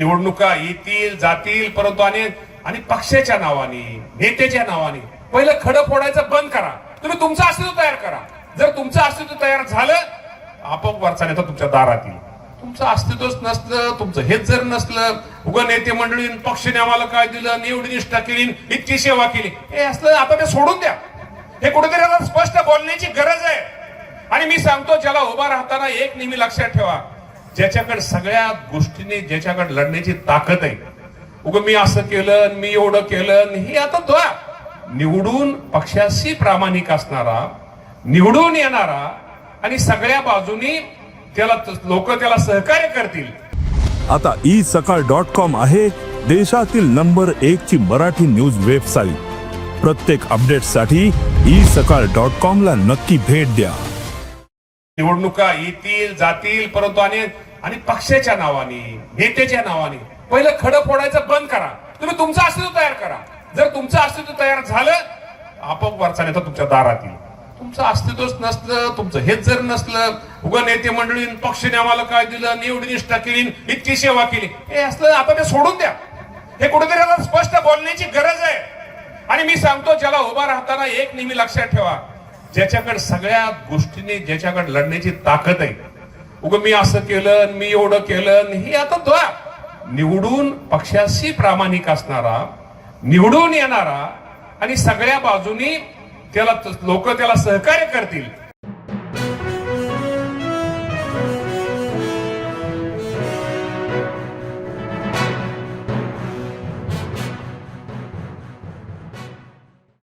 निवडणुका येतील जातील परंतु आणि आणि पक्षाच्या नावाने नेत्याच्या नावाने. पहिलं खडं फोडायचं बंद करा. तुम्ही तुमचं अस्तित्व तयार करा. जर तुमचं अस्तित्व तयार झालं आपोआप वरचा नेता तुमच्या दारात येईल. तुमचं अस्तित्वच नसलं तुमचं हेच जर नसलं उगा नेते मंडळी पक्षाने आम्हाला काय दिलं एवढी निष्ठा केली इतकी सेवा केली. हे असलं आता ते सोडून द्या. हे कुठेतरी आता स्पष्ट बोलण्याची गरज आहे. आणि मी सांगतो ज्याला उभा राहताना एक नेहमी लक्षात ठेवा. ज्याच्याकडे सगळ्या गोष्टीने ज्याच्याकडे लढण्याची ताकद आहे. उग मी असं केलं मी एवढं केलं आणि हे आता तो निवडून पक्षाशी प्रामाणिक असणारा निवडून येणारा आणि सगळ्या बाजूनी त्याला लोक त्याला सहकार्य करतील. आता ई सकाळ डॉट कॉम आहे देशातील नंबर एक ची मराठी न्यूज वेबसाईट. प्रत्येक अपडेटसाठी ई सकाळ डॉट कॉम ला नक्की भेट द्या. निवडणुका येतील जातील परंतु आणि आणि पक्षाच्या नावाने नेत्याच्या नावाने. पहिलं खडं फोडायचं बंद करा. तुम्ही तुमचं अस्तित्व तयार करा. जर तुमचं अस्तित्व तयार झालं आपोआप वरचा नेता तुमच्या दारात येईल. तुमचं अस्तित्वच नसलं तुमचं हेच जर नसलं उगा नेते मंडळी पक्षाने आम्हाला काय दिलं आणि निष्ठा केली इतकी सेवा केली. हे असलं आता ते सोडून द्या. हे कुठेतरी स्पष्ट बोलण्याची गरज आहे. आणि मी सांगतो ज्याला उभा राहताना एक नेहमी लक्षात ठेवा. ज्याच्याकडे सगळ्या गोष्टीने ज्याच्याकडे लढण्याची ताकद आहे. उग मी असं केलं मी एवढं केलं आणि हे आता तो निवडून पक्षाशी प्रामाणिक असणारा निवडून येणारा आणि सगळ्या बाजूनी त्याला लोक त्याला सहकार्य करतील.